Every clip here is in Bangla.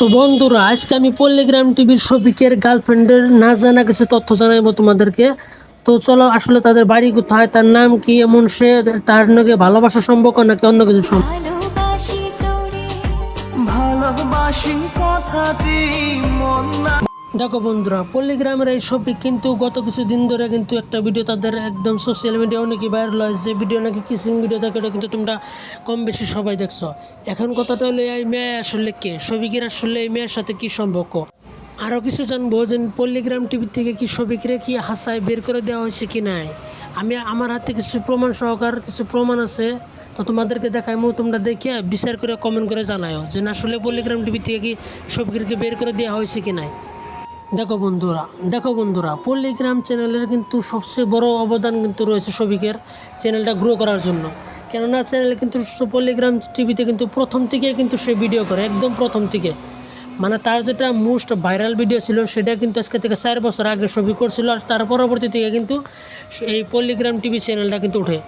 তো বন্ধুরা, আজকে আমি পল্লিগ্রাম টিভির শফিকের গার্লফ্রেন্ডের না জানা কিছু তথ্য জানাইবো তোমাদেরকে। তো চলো, আসলে তাদের বাড়ি কোথায়, তার নাম কি, এমন সে, তার নাকি ভালোবাসা সম্পর্ক নাকি অন্য কিছু সম্পর্ক? দেখো বন্ধুরা পল্লিগ্রামের এই শফিক কিন্তু গত কিছু দিন ধরে কিন্তু একটা ভিডিও তাদের একদম সোশ্যাল মিডিয়া অনেকই ভাইরাল হয়। যে ভিডিও নাকি কিসিং ভিডিও থাকে ওটা কিন্তু তোমরা কম বেশি সবাই দেখছ। এখন কথাটা হলো, এই মেয়ে আসলে কে? শফিকের আসলে এই মেয়ের সাথে কি সম্পর্ক? আরও কিছু জানব যে পল্লিগ্রাম টিভি থেকে কি শফিকরে কি হাসায় বের করে দেওয়া হয়েছে কি নাই? আমি, আমার হাতে কিছু প্রমাণ সহকার কিছু প্রমাণ আছে, তো তোমাদেরকে দেখাইমো, তোমরা দেখে বিচার করে কমেন্ট করে জানাও যে না আসলে পল্লিগ্রাম টিভি থেকে কি শফিককে বের করে দেওয়া হয়েছে কি নাই। দেখো বন্ধুরা দেখো বন্ধুরা পল্লীগ্রাম চ্যানেলের কিন্তু সবচেয়ে বড় অবদান কিন্তু রয়েছে সবিকের চ্যানেলটা গ্রো করার জন্য। কেননা চ্যানেল কিন্তু পল্লীগ্রাম টিভিতে কিন্তু প্রথম থেকে কিন্তু সে ভিডিও করে, একদম প্রথম থেকে। মানে তার যেটা মোস্ট ভাইরাল ভিডিও ছিল, সেটা কিন্তু আজকে থেকে চার বছর আগে ছবি করছিল, আর তার পরবর্তী থেকে কিন্তু এই পল্লীগ্রাম টিভি চ্যানেলটা কিন্তু ওঠে।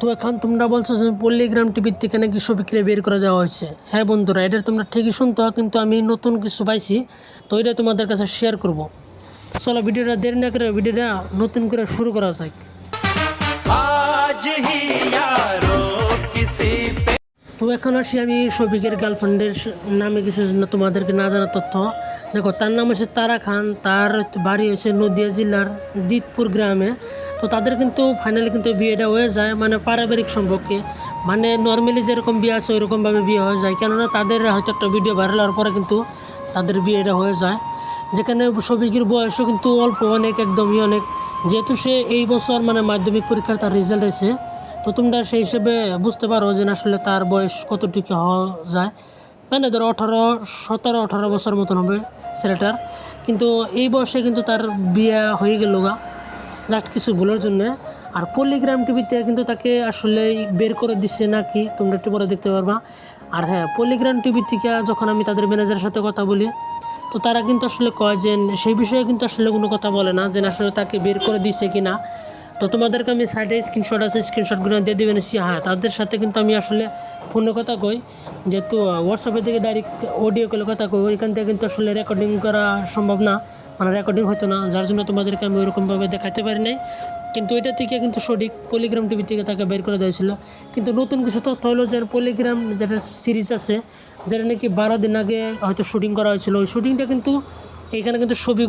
তো এখন তোমরা বলছো যে পল্লিগ্রাম টিভির থেকে নাকি সবিক্রিয়া বের করে দেওয়া হয়েছে। হ্যাঁ বন্ধুরা, এটা তোমরা ঠিকই শুনতো কিন্তু আমি নতুন কিছু পাইছি, তো এটা তোমাদের কাছে শেয়ার করব। চলো ভিডিওটা দেরি না করে ভিডিওটা নতুন করে শুরু করা যাক। আজ হি তো এখন আসি আমি শফিকের গার্লফ্রেন্ডের নামে কিছু তোমাদেরকে না জানা তথ্য। দেখো, তার নাম হচ্ছে তারা খান, তার বাড়ি হচ্ছে নদিয়া জেলার দিতপুর গ্রামে। তো তাদের কিন্তু ফাইনালি কিন্তু বিয়েটা হয়ে যায় মানে পারিবারিক সম্পর্কে। মানে নর্মালি যেরকম বিয়ে আছে, ওইরকমভাবে বিয়ে হয়ে যায়। কেননা তাদের হয়তো একটা ভিডিও ভাইরাল হওয়ার পরে কিন্তু তাদের বিয়েটা হয়ে যায়। যেখানে শফিকের বয়সও কিন্তু অল্প, অনেক, একদমই অনেক। যেহেতু সে এই বছর মানে মাধ্যমিক পরীক্ষার তার রেজাল্ট এসে তো তোমরা সেই হিসেবে বুঝতে পারো যে আসলে তার বয়স কতটুকু হওয়া যায়। মানে ধরো আঠারো, সতেরো, আঠারো বছর মতন হবে ছেলেটার। কিন্তু এই বয়সে কিন্তু তার বিয়ে হয়ে গেল গা। জাস্ট কিছু ভুলের জন্য। আর পল্লীগ্রাম টিভিতে কিন্তু তাকে আসলে বের করে দিচ্ছে নাকি তোমরা একটু পরে দেখতে পারবা। আর হ্যাঁ পল্লীগ্রাম টিভি থেকে যখন আমি তাদের ম্যানেজারের সাথে কথা বলি, তো তারা কিন্তু আসলে কয় যে সেই বিষয়ে কিন্তু আসলে কোনো কথা বলে না যে আসলে তাকে বের করে দিছে কি না তো তোমাদেরকে আমি সাইডে স্ক্রিনশট আছে স্ক্রিনশটগুলো দিয়ে দেবেন হ্যাঁ তাদের সাথে কিন্তু আমি আসলে ফোনে কথা কই, যেহেতু হোয়াটসঅ্যাপে থেকে ডাইরেক্ট অডিও কলে কথা কই, ওইখান থেকে কিন্তু আসলে রেকর্ডিং করা সম্ভব না মানে রেকর্ডিং হতো না, যার জন্য তোমাদেরকে আমি ওইরকমভাবে দেখাতে পারি নাই। কিন্তু এটা থেকে কিন্তু সঠিক পলিগ্রাম টিভি থেকে তাকে বের করে দিয়েছিল কিন্তু নতুন কিছু তথ্য হলো যে পলিগ্রাম যেটা সিরিজ আছে, যেটা নাকি বারো দিন আগে হয়তো শুটিং করা হয়েছিল, ওই শুটিংটা কিন্তু এখানে কিন্তু ছবি